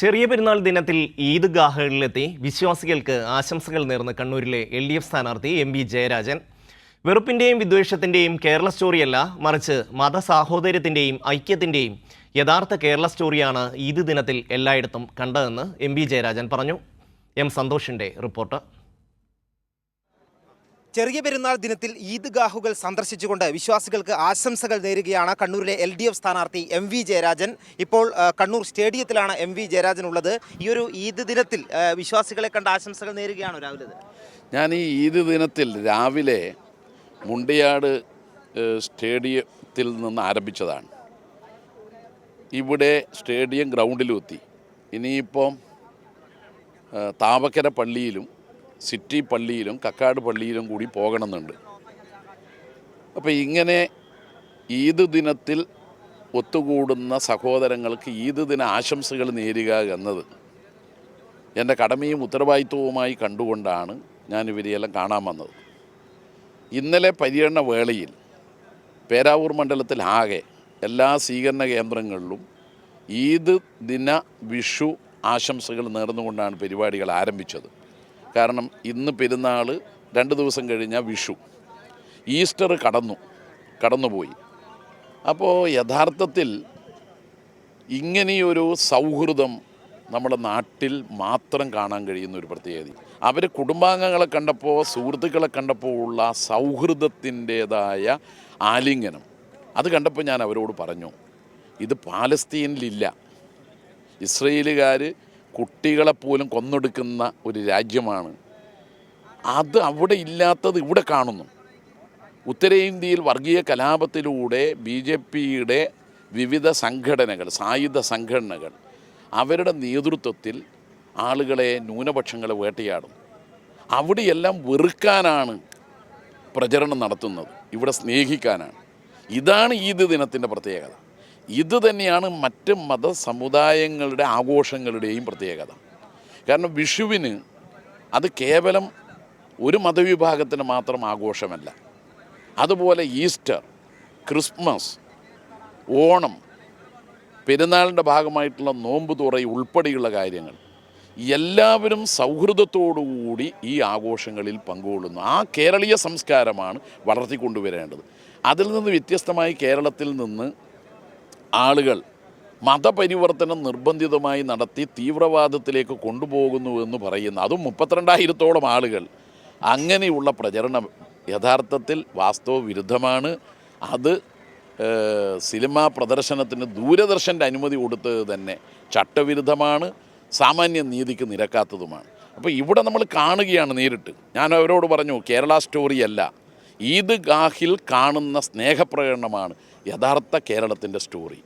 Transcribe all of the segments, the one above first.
ചെറിയ പെരുന്നാൾ ദിനത്തിൽ ഈദ് ഗാഹകളിലെത്തി വിശ്വാസികൾക്ക് ആശംസകൾ നേർന്ന കണ്ണൂരിലെ എൽ ഡി എഫ് സ്ഥാനാർത്ഥി എം വി ജയരാജൻ. വെറുപ്പിന്റെയും വിദ്വേഷത്തിന്റെയും കേരള സ്റ്റോറിയല്ല മറിച്ച് മതസാഹോദര്യത്തിന്റെയും ഐക്യത്തിന്റെയും യഥാർത്ഥ കേരള സ്റ്റോറിയാണ് ഈദ് ദിനത്തിൽ എല്ലായിടത്തും കണ്ടതെന്ന് എം വി ജയരാജൻ പറഞ്ഞു. എം സന്തോഷിന്റെ റിപ്പോർട്ട്. ചെറിയ പെരുന്നാൾ ദിനത്തിൽ ഈദ്ഗാഹുകൾ സന്ദർശിച്ചുകൊണ്ട് വിശ്വാസികൾക്ക് ആശംസകൾ നേരുകയാണ് കണ്ണൂരിലെ എൽ ഡി എഫ് സ്ഥാനാർത്ഥി എം വി ജയരാജൻ. ഇപ്പോൾ കണ്ണൂർ സ്റ്റേഡിയത്തിലാണ് എം വി ജയരാജൻ ഉള്ളത്. ഈ ഒരു ഈദ് ദിനത്തിൽ വിശ്വാസികളെ കണ്ട ആശംസകൾ നേരുകയാണോ രാവിലെ? ഞാൻ ഈ ഈദ് ദിനത്തിൽ രാവിലെ മുണ്ടിയാട് സ്റ്റേഡിയത്തിൽ നിന്ന് ആരംഭിച്ചതാണ്. ഇവിടെ സ്റ്റേഡിയം ഗ്രൗണ്ടിലും എത്തി. ഇനിയിപ്പം താപക്കര പള്ളിയിലും സിറ്റി പള്ളിയിലും കക്കാട് പള്ളിയിലും കൂടി പോകണമെന്നുണ്ട്. അപ്പോൾ ഇങ്ങനെ ഈദ് ദിനത്തിൽ ഒത്തുകൂടുന്ന സഹോദരങ്ങൾക്ക് ഈദ് ദിന ആശംസകൾ നേരുക എന്നത് എന്റെ കടമയും ഉത്തരവാദിത്വവുമായി കണ്ടുകൊണ്ടാണ് ഞാൻ ഇവരെയെല്ലാം കാണാൻ വന്നത്. ഇന്നലെ പര്യടന വേളയിൽ പേരാവൂർ മണ്ഡലത്തിൽ ആകെ എല്ലാ സ്വീകരണ കേന്ദ്രങ്ങളിലും ഈദ് ദിന വിഷു ആശംസകൾ നേർന്നുകൊണ്ടാണ് പരിപാടികൾ ആരംഭിച്ചത്. കാരണം ഇന്ന് പെരുന്നാൾ രണ്ട് ദിവസം കഴിഞ്ഞാൽ വിഷു. ഈസ്റ്റർ കടന്നു കടന്നുപോയി. അപ്പോൾ യഥാർത്ഥത്തിൽ ഇങ്ങനെയൊരു സൗഹൃദം നമ്മുടെ നാട്ടിൽ മാത്രം കാണാൻ കഴിയുന്ന ഒരു പ്രത്യേകത. അവർ കുടുംബാംഗങ്ങളെ കണ്ടപ്പോൾ സുഹൃത്തുക്കളെ കണ്ടപ്പോൾ ഉള്ള സൗഹൃദത്തിന്റേതായ ആലിംഗനം. അത് കണ്ടപ്പോൾ ഞാൻ അവരോട് പറഞ്ഞു ഇത് പാലസ്തീനിലില്ല. ഇസ്രയേലുകാർ കുട്ടികളെപ്പോലും കൊന്നെടുക്കുന്ന ഒരു രാജ്യമാണ്. അത് അവിടെ ഇല്ലാത്തത് ഇവിടെ കാണുന്നു. ഉത്തരേന്ത്യയിൽ വർഗീയ കലാപത്തിലൂടെ ബി ജെ പിയുടെ വിവിധ സംഘടനകൾ സായുധ സംഘടനകൾ അവരുടെ നേതൃത്വത്തിൽ ആളുകളെ ന്യൂനപക്ഷങ്ങളെ വേട്ടയാടും. അവിടെയെല്ലാം വെറുക്കാനാണ് പ്രചരണം നടത്തുന്നത്. ഇവിടെ സ്നേഹിക്കാനാണ്. ഇതാണ് ഈദ് ദിനത്തിന്റെ പ്രത്യേകത. ഇത് തന്നെയാണ് മറ്റ് മതസമുദായങ്ങളുടെ ആഘോഷങ്ങളുടെയും പ്രത്യേകത. കാരണം വിഷുവിന് അത് കേവലം ഒരു മതവിഭാഗത്തിന് മാത്രം ആഘോഷമല്ല. അതുപോലെ ഈസ്റ്റർ ക്രിസ്മസ് ഓണം പെരുന്നാളിന്റെ ഭാഗമായിട്ടുള്ള നോമ്പ് തുറ ഉൾപ്പെടെയുള്ള കാര്യങ്ങൾ എല്ലാവരും സൗഹൃദത്തോടുകൂടി ഈ ആഘോഷങ്ങളിൽ പങ്കുകൊള്ളുന്നു. ആ കേരളീയ സംസ്കാരമാണ് വളർത്തിക്കൊണ്ടുവരേണ്ടത്. അതിൽ നിന്ന് വ്യത്യസ്തമായി കേരളത്തിൽ നിന്ന് ആളുകൾ മതപരിവർത്തനം നിർബന്ധിതമായി നടത്തി തീവ്രവാദത്തിലേക്ക് കൊണ്ടുപോകുന്നു എന്ന് പറയുന്ന അതും മുപ്പത്തിരണ്ടായിരത്തോളം ആളുകൾ അങ്ങനെയുള്ള പ്രചരണം യഥാർത്ഥത്തിൽ വാസ്തവ വിരുദ്ധമാണ്. അത് സിനിമാ പ്രദർശനത്തിന് ദൂരദർശന്റെ അനുമതി കൊടുത്തത് തന്നെ ചട്ടവിരുദ്ധമാണ് സാമാന്യ നീതിക്ക് നിരക്കാത്തതുമാണ്. അപ്പോൾ ഇവിടെ നമ്മൾ കാണുകയാണ് നേരിട്ട്. ഞാൻ അവരോട് പറഞ്ഞു കേരള സ്റ്റോറിയല്ല ഈദ് ഗാഹിൽ കാണുന്ന സ്നേഹപ്രകടനമാണ്. യഥാർത്ഥ കേരളത്തിന്റെ സ്റ്റോറി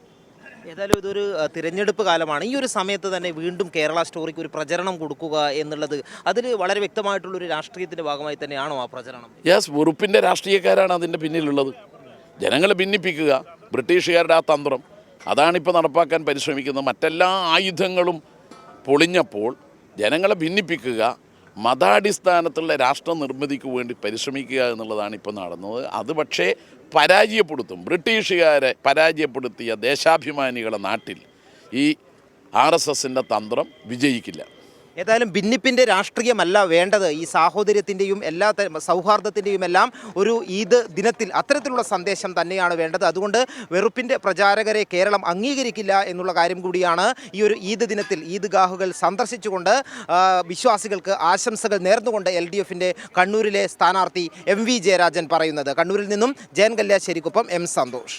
ഏതായാലും ഇതൊരു തിരഞ്ഞെടുപ്പ് കാലമാണ്. ഈ ഒരു സമയത്ത് തന്നെ വീണ്ടും കേരള സ്റ്റോറിക്ക് ഒരു പ്രചരണം കൊടുക്കുക എന്നുള്ളത് അതിൽ വളരെ വ്യക്തമായിട്ടുള്ള ഒരു രാഷ്ട്രീയത്തിന്റെ ഭാഗമായി തന്നെയാണോ ആ പ്രചരണം? യെസ് ഉറുപ്പിന്റെ രാഷ്ട്രീയക്കാരാണ് അതിന്റെ പിന്നിലുള്ളത്. ജനങ്ങളെ ഭിന്നിപ്പിക്കുക ബ്രിട്ടീഷുകാരുടെ ആ തന്ത്രം. അതാണിപ്പോൾ നടപ്പാക്കാൻ പരിശ്രമിക്കുന്നത് മറ്റെല്ലാ ആയുധങ്ങളും പൊളിഞ്ഞപ്പോൾ ജനങ്ങളെ ഭിന്നിപ്പിക്കുക മതാടിസ്ഥാനത്തുള്ള രാഷ്ട്ര നിർമ്മിതിക്ക് വേണ്ടി പരിശ്രമിക്കുക എന്നുള്ളതാണ് ഇപ്പോൾ നടന്നത്. അത് പക്ഷേ പരാജയപ്പെടുത്തും. ബ്രിട്ടീഷുകാരെ പരാജയപ്പെടുത്തിയ ദേശാഭിമാനികളെ നാട്ടിൽ ഈ ആർ എസ് എസിന്റെ തന്ത്രം വിജയിക്കില്ല. ഏതായാലും ഭിന്നിപ്പിന്റെ രാഷ്ട്രീയമല്ല വേണ്ടത്. ഈ സാഹോദര്യത്തിന്റെയും എല്ലാ സൗഹാർദ്ദത്തിന്റെയും എല്ലാം ഒരു ഈദ് ദിനത്തിൽ അത്തരത്തിലുള്ള സന്ദേശം തന്നെയാണ് വേണ്ടത്. അതുകൊണ്ട് വെറുപ്പിന്റെ പ്രചാരകരെ കേരളം അംഗീകരിക്കില്ല എന്നുള്ള കാര്യം കൂടിയാണ് ഈ ഒരു ഈദ് ദിനത്തിൽ ഈദ് ഗാഹുകൾ സന്ദർശിച്ചുകൊണ്ട് വിശ്വാസികൾക്ക് ആശംസകൾ നേർന്നുകൊണ്ട് എൽ ഡി എഫിന്റെ കണ്ണൂരിലെ സ്ഥാനാർത്ഥി എം വി ജയരാജൻ പറയുന്നത്. കണ്ണൂരിൽ നിന്നും ജയൻ കല്യാശ്ശേരിക്കൊപ്പം എം സന്തോഷ്.